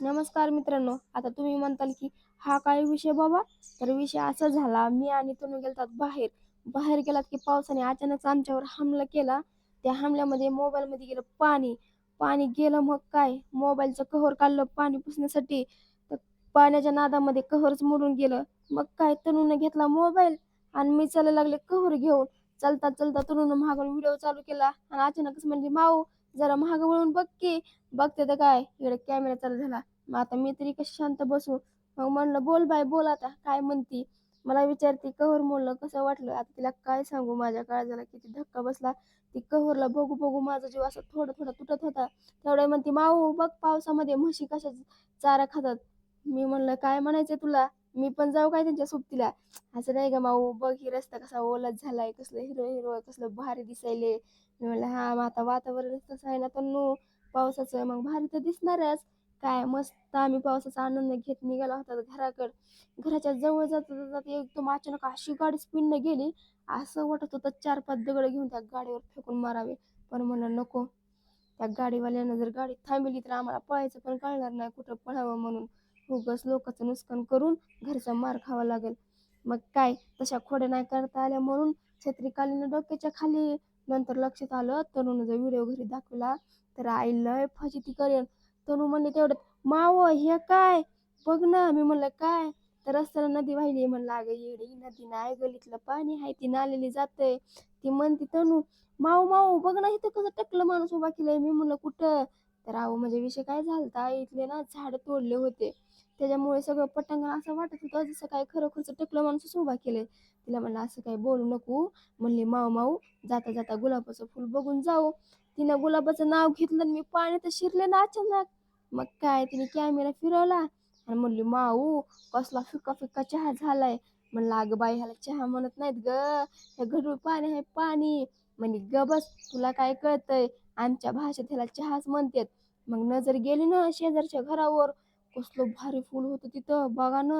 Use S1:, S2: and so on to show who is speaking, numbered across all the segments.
S1: नमस्कार मित्रांनो आता तुम्ही म्हणताल की हा काय विषय बाबा? तर विषय असा झाला मी आणि तुम्ही गेलतात बाहेर. बाहेर गेलात की पावसाने अचानक आमच्यावर हमला केला. त्या हमल्यामध्ये मोबाईल मध्ये गेलं पाणी. पाणी गेलं मग काय? मोबाईलचं कहर काढलं पाणी पुसण्यासाठी. तर पाण्याच्या नादामध्ये कहरच मोडून गेलं. मग काय? तनुनं घेतला मोबाईल आणि मी चालायला लागले कव्हर घेऊन. चलता चलता तनुनं मागून व्हिडिओ चालू केला आणि अचानकच म्हणजे माऊ जरा महाग वळून बघ की. बघते तर काय? इकडे कॅमेरा चालू झाला. मग आता मी तरी कशी शांत बसू? मग म्हणलं बोल बाय बोल आता. काय म्हणती? मला विचारते कव्हर मोडलं कसं वाटलं? आता तिला काय सांगू? माझ्या काळजाला किती धक्का बसला. ती कव्हरला बघू बघू माझा जीव असं थोडं थोडं तुटत होता. तेवढ्या म्हणते माऊ बघ पावसामध्ये म्हशी कशा चारा खातात. मी म्हणलं काय म्हणायचंय तुला? मी पण जाऊ काय त्यांच्या सोबतीला. असं नाही का माऊ बघ ही रस्ता कसा ओलाच झालाय कसलं हिरो हिरो कसलं भारी दिसायले. मी म्हणलं हा मग आता वातावरण तसं आहे ना तन्नू पावसाचं मग भारी तर दिसणारच. काय मस्त आम्ही पावसाचा आनंद घेत निघाला होता घराकडे. घराच्या जवळ जाता जाता एकदम अचानक अशी गाडी स्पीडनं गेली. असं वाटत होतं चार पाच दगड घेऊन त्या गाडीवर फेकून मारावे. पण म्हणलं नको त्या गाडीवाल्यानं जर गाडी थांबली तर आम्हाला पळायचं पण कळणार नाही कुठं पळावं म्हणून. उगाच लोकांचं नुकसान करून घरचा मार खावा लागेल. मग काय? तशा खोड्या नाही करता आल्या म्हणून छत्रिकालीनं डोक्याच्या खाली नंतर लक्षात आलं तरुण जर व्हिडिओ घरी दाखवला. तर आई लय फजिती करेन तनू म्हणले तेवढ्यात माव हे काय? बघ ना. मी म्हणलं काय? तर रस्त्याला नदी वाहिली. म्हणलं अगं येडी नदी नाही गलीतलं पाणी आहे ती नालेली जाते ती म्हणते तनू माऊ माऊ बघ ना इथं कसं टकलं माणूस उभा केलंय. मी म्हणलं कुठं? तर अहो म्हणजे विषय काय झालता? इथले ना झाड तोडले होते. त्याच्यामुळे सगळं पटांगण असं वाटत होतं जसं काय खरोखरच टकलं माणूस उभा केलंय. तिला म्हणलं असं काय बोलू नको. म्हणले माऊ माऊ जाता जाता गुलाबाचं फुल बघून जाऊ. तिनं गुलाबाचं नाव घेतलं आणि मी पाण्यात शिरले ना अचानक. मग काय तिने कॅमेरा फिरवला आणि म्हणली माऊ कसला फिका फिका चहा झालाय. म्हणलं अगं बाई ह्याला चहा म्हणत नाहीत ग. हे घडूळ पाणी आहे पाणी. म्हणे ग बस तुला काय कळतंय? आमच्या भाषेत ह्याला चहाच म्हणतात. मग नजर गेली ना शेजारच्या घरावर. कसलं भारी फुल होतं तिथं. बघा ना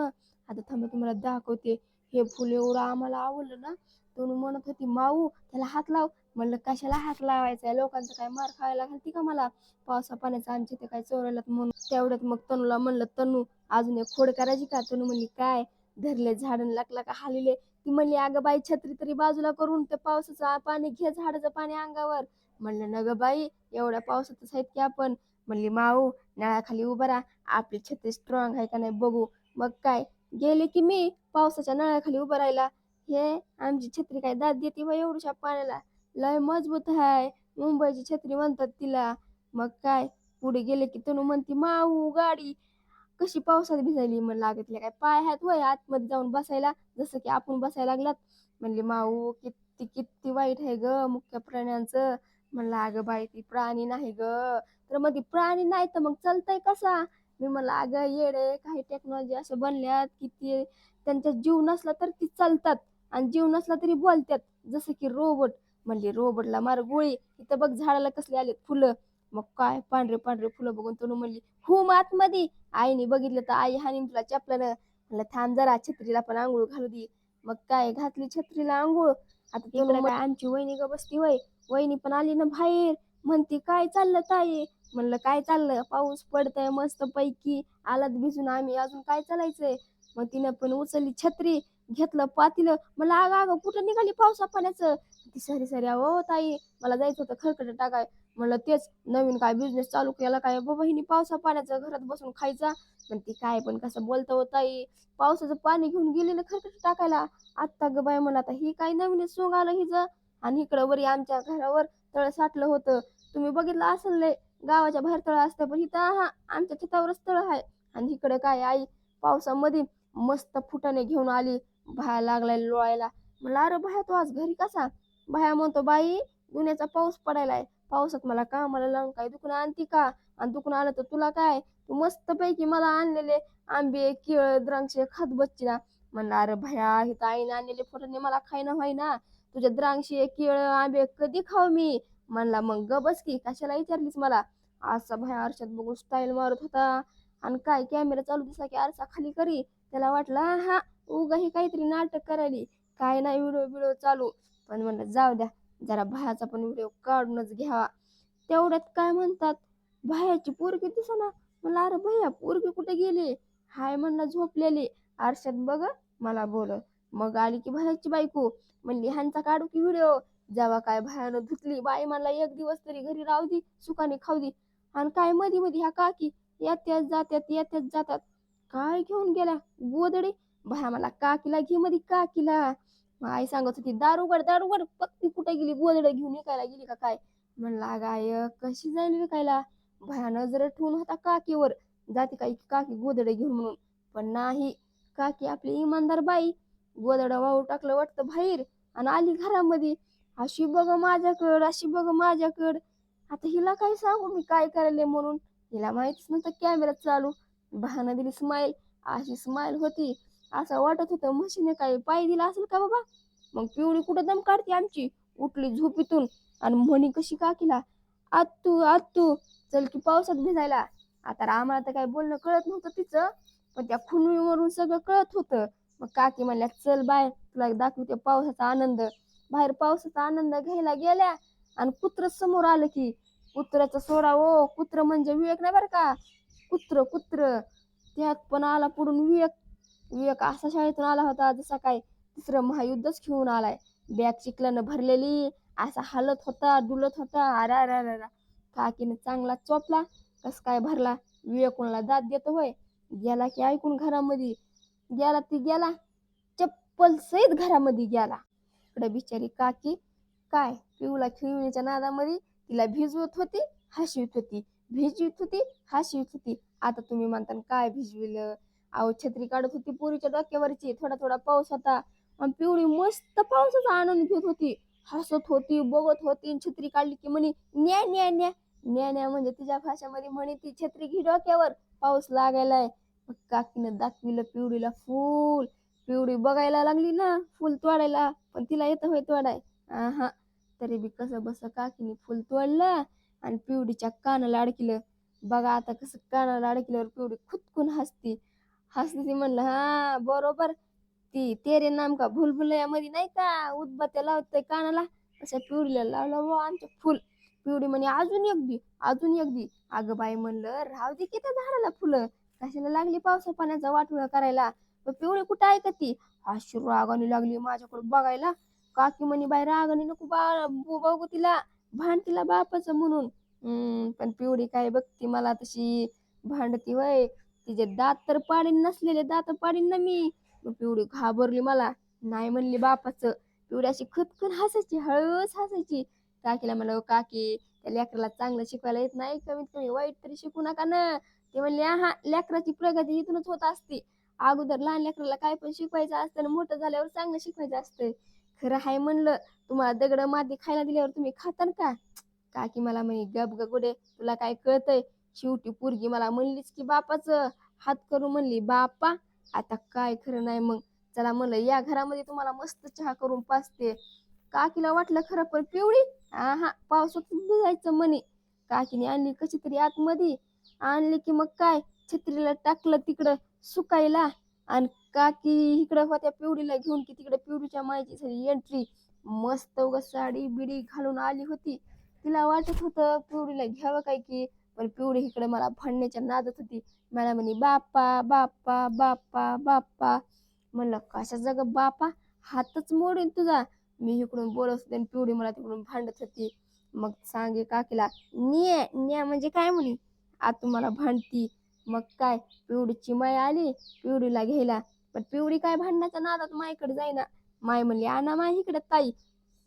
S1: आता थांबा तुम्हाला दाखवते. हे फुल एवढं आम्हाला आवडलं ना तनु म्हणत होती माऊ त्याला हात लाव. म्हणलं कशाला हात लावायचा लोकांचा काय मार खायला घालती का मला? पावसा पाण्याचा आमच्या इथे काय चोरायला म्हणून. तेवढ्यात मग तनूला म्हणलं तनू अजून एक खोड करायची का? तनू म्हणली काय? धरले झाडन लागला का हालिले? ती म्हणली अगं बाई छत्री तरी बाजूला करून ते पावसाचं पाणी घे झाडाचं पाणी अंगावर. म्हणलं न ग बाई एवढ्या पावसातच आहेत की आपण? म्हणली माऊ नळाखाली उभा राहा. आपली छत्री स्ट्रॉंग आहे का नाही बघू. मग काय? गेले की मी पावसाच्या नळाखाली उभं राहिला. हे आमची छत्री काय दाद देते व एवढ्या पाण्याला? लय मजबूत आहे मुंबईची छत्री म्हणतात तिला. मग काय? पुढे गेले की तनु म्हणती माऊ गाडी कशी पावसात भिजायली? मग अगं तिला काय पाय आहेत वय आतमध्ये जाऊन बसायला? जसं की आपण बसायला लागलात. म्हणली माऊ किती किती वाईट आहे ग मुख्य प्राण्यांचं. म्हणलं अगं बाई ती प्राणी नाही ग. तर मग ती प्राणी नाही तर मग चालतंय कसा? मी म्हणलं अगं येडे काही टेक्नॉलॉजी अशा बनल्यात की ते त्यांचा जीव नसला तर ती चालतात आणि जीव नसला तरी बोलतात. जसं की रोबोट म्हणली रोबोटला मार गोळी. इथं बघ झाडाला कसले आलेत फुलं. मग काय पांढरे पांढरे फुलं बघून तनु म्हणली हू आतमध्ये आईने बघितलं तर आई हानी तुला चपल्यानं म्हणलं थांब जरा छत्रीला पण आंघोळ घालू दे. मग काय घातली छत्रीला आंघोळ. आता आमची वहिनी ग बसती वय. वहिनी पण आली ना बाहेर. म्हणती काय चाललं ताई? म्हणलं काय चाललं? पाऊस पडतंय मस्त पैकी आलात भिजून आम्ही. अजून काय चालायचंय? मग तिनं पण उचलली छत्री घेतलं पातीलं. मला अगं अगं कुठं निघाली पावसा पाण्याचं? ती सरी सरी अहो ताई मला जायचं होतं खरकट टाकाय. म्हणलं तेच नवीन काय बिझनेस चालू केला काय? बाबा हिने पावसा पाण्याचं घरात बसून खायचा. पण ती काय पण कसं बोलतं हो ताई. पावसाचं पाणी घेऊन गेली खरकट टाकायला. आत्ता ग बाय मला आता ही काय नवीन सोंग आलं हिचं? आणि इकडं वरी आमच्या घरावर तळ साठलं होतं. तुम्ही बघितलं असेल लय गावाच्या बाहेर तळ असतं पण इथं हा आमच्या छतावरच तळ आहे. आणि इकडं काय आई पावसामध्ये मस्त फुटाने घेऊन आली भाया लागलाय लोळायला. म्हणलं अरे बाया तो आज घरी कसा? बाया म्हणतो बाई दुन्याचा पाऊस पडायलाय. पावसात मला कामाला लावून काय दुखणं आणती का? आणि दुखणं आलं तर तुला काय? तू मस्त पैकी मला आणलेले आंबे केळ द्राक्षे खात बच्ची ना. म्हणलं अरे भया इथं आईने आणलेले फुटाने मला खायना व्हाय तुझ्या तुझ्या एक किळ आंबे कधी खाऊ मी? म्हणला मग ग बस की कशाला विचारलीस मला? असा भया आरशात बघून स्टाईल मारत होता. आणि काय कॅमेरा चालू दिसला की आरसा खाली करी? त्याला वाटला हा उगा ही काहीतरी नाटक करायली. काय नाही व्हिडिओ बिडिओ चालू. पण म्हणलं जाऊ द्या जरा भायाचा पण व्हिडिओ काढूनच घ्यावा. तेवढ्यात काय म्हणतात? भायाची पोरगी दिसना. म्हणलं अरे भैया पोरगी कुठे गेली? हाय म्हणलं झोपलेली. आरशात बघ मला बोल मग आली की भयाची बायको. म्हणली ह्यांचा काढू की व्हिडिओ जेव्हा काय भयानं धुतली बाई मला एक दिवस तरी घरी राहू दे सुखाने खाऊ दे. आणि काय मधी मधी ह्या काकी येत्याच जात्यात येत्याच जातात काय घेऊन गेल्या गोदडे भया मला काकीला घे मधी काकीला. आई सांगत होती दारुगड दारुगड दारू पक्की कुठे गेली गोदड घेऊन विकायला गेली का काय? म्हणला गाय कशी जाईल विकायला? भया नजर ठेवून होता काकीवर. जाते काय काकी गोदडे घेऊन म्हणून? पण नाही. काकी आपली इमानदार बाई. गोदडा वाहू टाकलं वाटतं बाहेर आणि आली घरामध्ये. अशी बघ माझ्याकड अशी बघ माझ्याकड. आता हिला काय सांगू मी? काय करायले म्हणून? हिला माहितीच नव्हतं कॅमेरा चालू. बहाना दिली स्माईल अशी स्माईल होती. असं वाटत होतं म्हशीने काय पाय दिला असेल का बाबा? मग पिवळी कुठं दम काढते आमची? उठली झोपीतून. आणि म्हणी कशी काकीला? आत्तू आत्तू चल की पावसात भिजायला. आता आम्हाला तर काय बोलणं कळत नव्हतं तिचं. पण त्या खुनवीवरून सगळं कळत होतं. मग काकी म्हणल्या चल बाय तुला दाखवते पावसाचा आनंद. बाहेर पावसाचा आनंद घ्यायला गेल्या आणि कुत्र समोर आलं की कुत्र्याचा सोडा ओ कुत्र म्हणजे विवेक नाही बरं का? कुत्र कुत्र. त्यात पण आला पुढून विवेक. विवेक असा शाळेतून आला होता जसा काय तिसरं महायुद्धच घेऊन आलाय. बॅग चिखलानं भरलेली असा हालत होता डुलत होता. अरा अरा अरा काकीनं चांगला चोपला. कस काय भरला? विवेक कोणाला दात देतो होय गेला की ऐकून घरामध्ये. गेला ती गेला. चप्पल सहित घरामध्ये गेला. इकडे बिचारी काकी काय पिऊला खिळवणीच्या नादामध्ये तिला भिजवत होती हसवीत होती. भिजवीत होती हसवीत होती. आता तुम्ही म्हणता काय भिजविलं? अहो छत्री काढत होती पोरीच्या डोक्यावरची. थोडा थोडा पाऊस होता. आणि पिवळी मस्त पावसाचा आनंद घेत होती. हसत होती बघत होती आणि छत्री काढली की म्हणे न्या न्या न्या. न्या न्या म्हणजे तिच्या भाषेमध्ये म्हणे ती छत्री घे डोक्यावर. पाऊस लागायलाय. काकीनं दाखविलं पिवळीला फूल. पिवळी बघायला लागली ना फुल तोडायला. पण तिला येतं होय तोडाय. हा तरी बी कसं बस काकीने फुल तोडलं आणि पिवडीच्या कानाला अडकिलं. बघा आता कसं कानाला अडकल्यावर पिवडी खुदकून हसती. हसली ती म्हणलं हा बरोबर. ती तेरे नाम का भुलभुलया मध्ये नाही का? उदबत्या लावते कानाला. अशा पिवडीला लावलं बुवा आमचं फुल. पिवडी म्हणे अजून एक दी अजून एक दी. अगं बाई म्हणलं राहू दे की त्या झाडाला फुलं. कशाला लागली पावसा पाण्याचा वाटोळा करायला? पण पिवळी कुठं ऐकती अशी रागाने लागली माझ्याकडे बघायला. काकी म्हणे बाई रागाने नको बा बघू तिला भांड तिला बापाचं म्हणून. हम्म पण पिवडी काय बघती मला तशी भांडती वय. तिचे दात तर पाडीन नसलेले दात पाडीन ना मी. पिवळी घाबरली मला. नाही म्हणली बापाचं. पिवडी अशी खतखन हसायची हळूच हसायची. काकीला म्हणलं काकी त्या लेकराला चांगलं शिकवायला येत नाही कमीत कमी वाईट तरी शिकू नका ना. ते म्हणले हा लेकराची प्रगती इथूनच होत असते. अगोदर लहान लेकराला काय पण शिकवायचं असतं आणि मोठं झाल्यावर चांगलं शिकवायचं असतं. खरं हाय म्हणलं तुम्हाला दगड माती खायला दिल्यावर तुम्ही खातान का? काकी मला म्हणे गप गुडे तुला काय कळतंय? शेवटी पोरगी मला म्हणलीच की बापाचं हात करून म्हणली बापा आता काय खरं नाही मग? चला म्हणलं या घरामध्ये तुम्हाला मस्त चहा करून पाचते. काकीला वाटलं खरं पण पिवळी. हा पावसात भिजायचं म्हणे. काकीने आणली कशी तरी आतमध्ये. आणली की मग काय? छत्रीला टाकलं तिकडं सुकायला. आणि काकी इकडं होत्या पिवडीला घेऊन की तिकडे पिवडीच्या मायची सगळी एंट्री मस्त उगा साडी बिडी घालून आली होती. तिला वाटत होतं पिवडीला घ्यावं काय की पण पिवडी इकडे मला भांडण्याच्या नादात होती. मला म्हणे बाप्पा बाप्पा बाप्पा बाप्पा. म्हणलं कशा जग बापा हातच मोडीन तुझा. मी इकडून बोलत होते आणि पिवडी मला तिकडून भांडत होती. मग सांगे काकीला न्या न्या म्हणजे काय म्हणे? आ तुम्हाला भांडती. मग काय? पिवडीची माय आली पिवडीला घ्यायला. पण पिवडी काय भांडण्याच्या नादात मायकडे जाईना. माय म्हणली आणा माय इकडे ताई.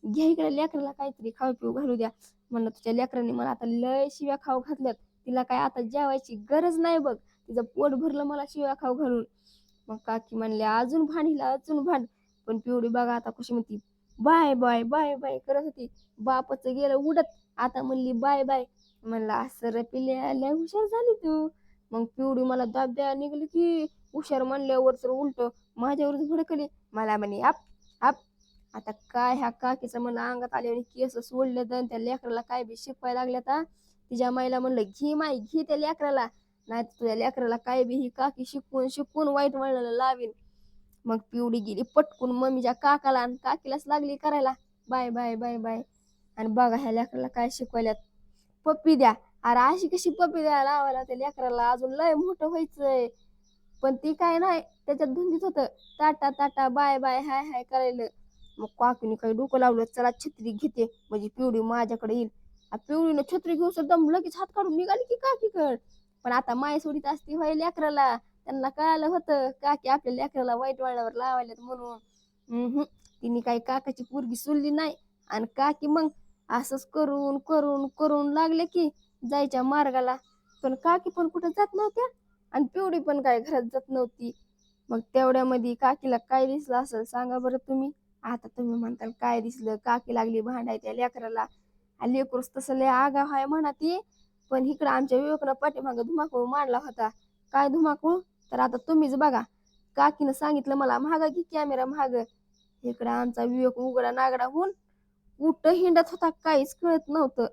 S1: घ्या इकडे लेकराला काहीतरी खाऊ पिऊ घालू द्या. म्हणलं तुझ्या लेकरांनी मला आता लय शिव्या खाऊ घातल्यात. तिला काय आता जेवायची गरज नाही बघ. तिचं पोट भरलं मला शिव्या खाऊ घालून. मग काकी म्हणले अजून भांड हिला अजून भांड. पण पिवडी बघा आता कशी म्हणती बाय बाय बाय बाय करत होती. बापच गेलं उडत. आता म्हणली बाय बाय. मला असं रे पिल्या लय हुशार झाली तू. मग पिवडी मला दाब द्या निघली की हुशार म्हणल्यावर तर उलट माझ्यावरच भडकली. मला म्हणे आप आप. आता काय ह्या काकीचं मला अंगात आले आणि केस सोडले तर त्या लेकराला काय बी शिकवायला लागल्या आता तिच्या माईला म्हणलं घे माई घे त्या लेकराला. नाही तुझ्या लेकराला काय बी ही काकी शिकवून शिकवून वाईट वळणाला लावीन. मग पिवडी गेली पटकून मम्मीच्या काकाला आणि काकीलाच लागली करायला. Bye bye bye bye. आणि बघा ह्या लेकराला काय शिकवायला पप्पी द्या. अरे अशी कशी पप्पी द्यायला लावायला त्या लेकराला अजून लय मोठं व्हायचंय. पण ती काय नाही त्याच्यात धुंदीत होतं. Ta ta ta ta bye bye hi hi करायला. मग काकीने काही डोकं लावलं चला छत्री घेते. म्हणजे पिवडी माझ्याकडे येईल. पिवळीनं छत्री घेऊन दम लगेच हात काढून निघाली की काकीकड. पण आता माय सोडीत असती व्हाय लेकराला. त्यांना कळालं होतं काकी आपल्या लेकराला वाईट वळणावर लावायला म्हणून. हम्म. तिने काही काकाची पोरगी सोडली नाही. आणि काकी मग असंच करून करून करून लागले की जायच्या मार्गाला. पण काकी पण कुठं जात नव्हत्या आणि पिवडी पण काय घरात जात नव्हती. मग तेवढ्यामध्ये काकीला काय दिसलं असेल सांगा बरं तुम्ही. आता तुम्ही म्हणताल काय दिसलं? काकी लागली भांडाय त्या लेकराला. आ लेकरूच तसं लय आगाव आहे म्हणा ती पण इकडं आमच्या विवेकनं पाठीमाग धुमाकूळ मांडला होता. काय धुमाकूळ? तर आता तुम्हीच बघा. काकीनं सांगितलं मला महागा की कॅमेरा महाग इकडं आमचा विवेक उघडा नागडा होऊन कुठं हिंडत होता काहीच कळत नव्हतं.